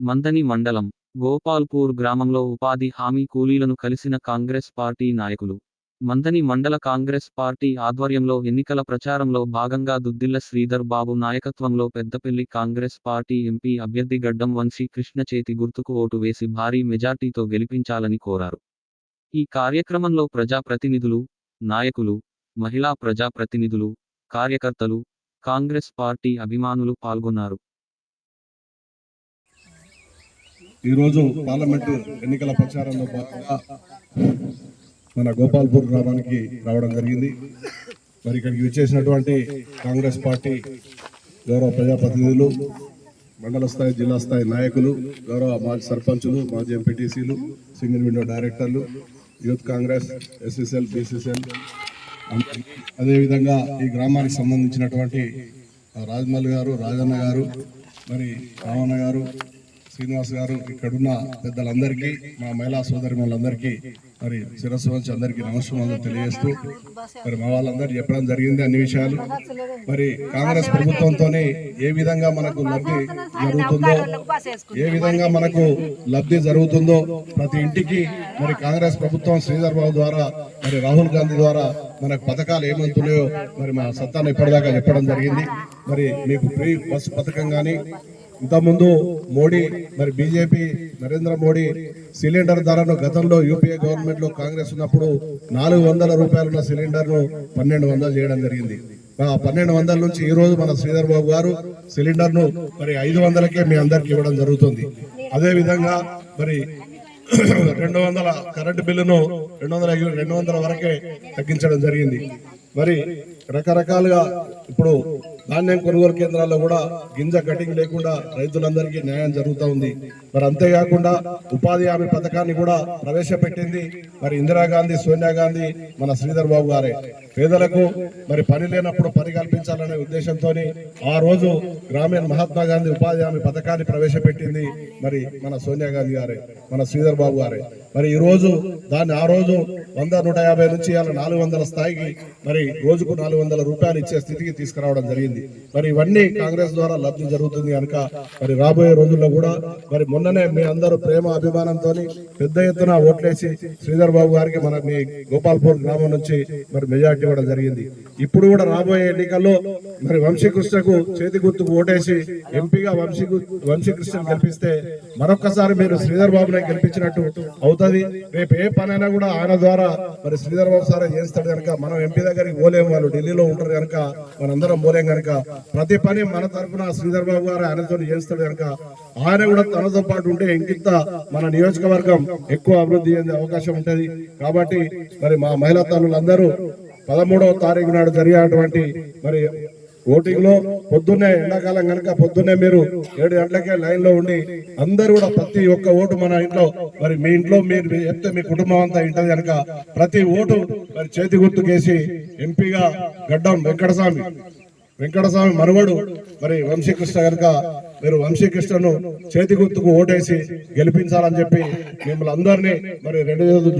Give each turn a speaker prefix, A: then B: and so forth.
A: మందని మండలం గోపాల్పూర్ గ్రామంలో ఉపాధి హామీ కూలీలను కలిసిన కాంగ్రెస్ పార్టీ నాయకులు. మందని మండల కాంగ్రెస్ పార్టీ ఆధ్వర్యంలో ఎన్నికల ప్రచారంలో భాగంగా దుద్దిల్ల శ్రీధర్ బాబు నాయకత్వంలో పెద్దపల్లి కాంగ్రెస్ పార్టీ ఎంపీ అభ్యర్థి గడ్డం వంశీ కృష్ణ చేతి గుర్తుకు ఓటు వేసి భారీ మెజార్టీతో గెలిపించాలని కోరారు. ఈ కార్యక్రమంలో ప్రజాప్రతినిధులు నాయకులు మహిళా ప్రజాప్రతినిధులు కార్యకర్తలు కాంగ్రెస్ పార్టీ అభిమానులు పాల్గొన్నారు.
B: ఈరోజు పార్లమెంటు ఎన్నికల ప్రచారంలో భాగంగా మన గోపాల్పూర్ గ్రామానికి రావడం జరిగింది. మరి ఇక్కడికి విచ్చేసినటువంటి కాంగ్రెస్ పార్టీ గౌరవ ప్రజాప్రతినిధులు మండల స్థాయి జిల్లా స్థాయి నాయకులు గౌరవ మాజీ సర్పంచులు మాజీ ఎంపీటీసీలు సింగిల్ విండో డైరెక్టర్లు యూత్ కాంగ్రెస్ ఎస్ఎస్ఎల్ బీసీసీఎల్ అదేవిధంగా ఈ గ్రామానికి సంబంధించినటువంటి రాజమల్లి గారు రాజన్న గారు మరి రావణ గారు శ్రీనివాస్ గారు ఇక్కడున్న పెద్దలందరికీ మా మహిళా సోదరి వాళ్ళందరికీ మరి శిరస్సు వంచి అందరికీ నమస్కారం తెలియజేస్తూ మరి మా వాళ్ళందరూ చెప్పడం జరిగింది అన్ని విషయాలు. మరి కాంగ్రెస్ ప్రభుత్వంతో ఏ విధంగా మనకు లబ్ధి జరుగుతుందో ఏ విధంగా మనకు లబ్ధి జరుగుతుందో ప్రతి ఇంటికి మరి కాంగ్రెస్ ప్రభుత్వం శ్రీధర్ బాబు ద్వారా మరి రాహుల్ గాంధీ ద్వారా మనకు పథకాలు ఏమవుతున్నాయో మరి మా సత్తాను ఇప్పటిదాకా చెప్పడం జరిగింది. మరి మీకు ఫ్రీ బస్సు పథకం కానీ ఇంతకుముందు మోడీ మరి బీజేపీ నరేంద్ర మోడీ సిలిండర్ ధరను గతంలో యూపీఏ గవర్నమెంట్లో కాంగ్రెస్ ఉన్నప్పుడు నాలుగు వందల రూపాయలున్న సిలిండర్ను పన్నెండు వందలు చేయడం జరిగింది. ఆ పన్నెండు వందల నుంచి ఈ రోజు మన శ్రీధర్ బాబు గారు సిలిండర్ను మరి ఐదు వందలకే మీ అందరికి ఇవ్వడం జరుగుతుంది. అదే విధంగా మరి రెండు వందల కరెంటు బిల్లును రెండు వందల రెండు వందల వరకే తగ్గించడం జరిగింది. మరి రకరకాలుగా ఇప్పుడు ధాన్యం కొనుగోలు కేంద్రాల్లో కూడా గింజ కటింగ్ లేకుండా రైతులందరికీ న్యాయం జరుగుతూ ఉంది. మరి అంతేకాకుండా ఉపాధి హామీ పథకాన్ని కూడా ప్రవేశపెట్టింది మరి ఇందిరాగాంధీ సోనియా గాంధీ మన శ్రీధర్ బాబు గారే. పేదలకు మరి పని లేనప్పుడు పని కల్పించాలనే ఉద్దేశంతో ఆ రోజు గ్రామీణ మహాత్మా గాంధీ ఉపాధి హామీ పథకాన్ని ప్రవేశపెట్టింది మరి మన సోనియా గాంధీ గారే మన శ్రీధర్ బాబు గారే. మరి ఈ రోజు దాన్ని ఆ రోజు వంద నూట యాభై నుంచి అలా నాలుగు వందల స్థాయికి మరి రోజుకు నాలుగు వందల రూపాయలు ఇచ్చే స్థితికి తీసుకురావడం జరిగింది. మరి ఇవన్నీ కాంగ్రెస్ ద్వారా లబ్ధి జరుగుతుంది కనుక మరి రాబోయే రోజుల్లో కూడా మరి మొన్ననే మీ అందరూ ప్రేమ అభిమానంతో పెద్ద ఎత్తున ఓట్లేసి శ్రీధర్ బాబు గారికి మన మీ గోపాల్పూర్ గ్రామం నుంచి మరి మెజార్టీ ఇవ్వడం జరిగింది. ఇప్పుడు కూడా రాబోయే ఎన్నికల్లో మరి వంశీకృష్ణకు చేతి గుర్తుకు ఓటేసి ఎంపీగా వంశీ వంశీకృష్ణను గెలిపిస్తే మరొకసారి మీరు శ్రీధర్ బాబునే గెలిపించినట్టు వస్తుంది. రేపు ఏ పనైనా కూడా ఆయన ద్వారా మరి శ్రీధర్ బాబు సార్ చేస్తాడు కనుక మనం ఎంపీ దగ్గరికి పోలేము వాళ్ళు. ఢిల్లీలో ఉంటారు కనుక మనందరం పోలేం కనుక ప్రతి పని మన తరఫున శ్రీధర్ బాబు గారు ఆయనతో చేస్తాడు కనుక ఆయన కూడా తనతో పాటు ఉంటే ఇంకింత మన నియోజకవర్గం ఎక్కువ అభివృద్ధి చెందే అవకాశం ఉంటుంది. కాబట్టి మరి మా మహిళా తల్లులందరూ పదమూడవ తారీఖు నాడు జరిగేటువంటి మరి ఓటింగ్లో పొద్దున్నే ఎండాకాలం కనుక పొద్దున్నే మీరు ఏడు గంటలకే లైన్లో ఉండి అందరూ కూడా ప్రతి ఒక్క ఓటు మన ఇంట్లో మరి మీ ఇంట్లో మీరు చెప్తే మీ కుటుంబం అంతా ఇంటది కనుక ప్రతి ఓటు మరి చేతి గుర్తుకేసి ఎంపీగా గడ్డం వెంకటస్వామి. వెంకటస్వామి మనవడు మరి వంశీకృష్ణ కనుక మీరు వంశీకృష్ణను చేతి గుర్తుకు ఓటేసి గెలిపించాలని చెప్పి మిమ్మల్ని అందరినీ మరి రెండు చేతులు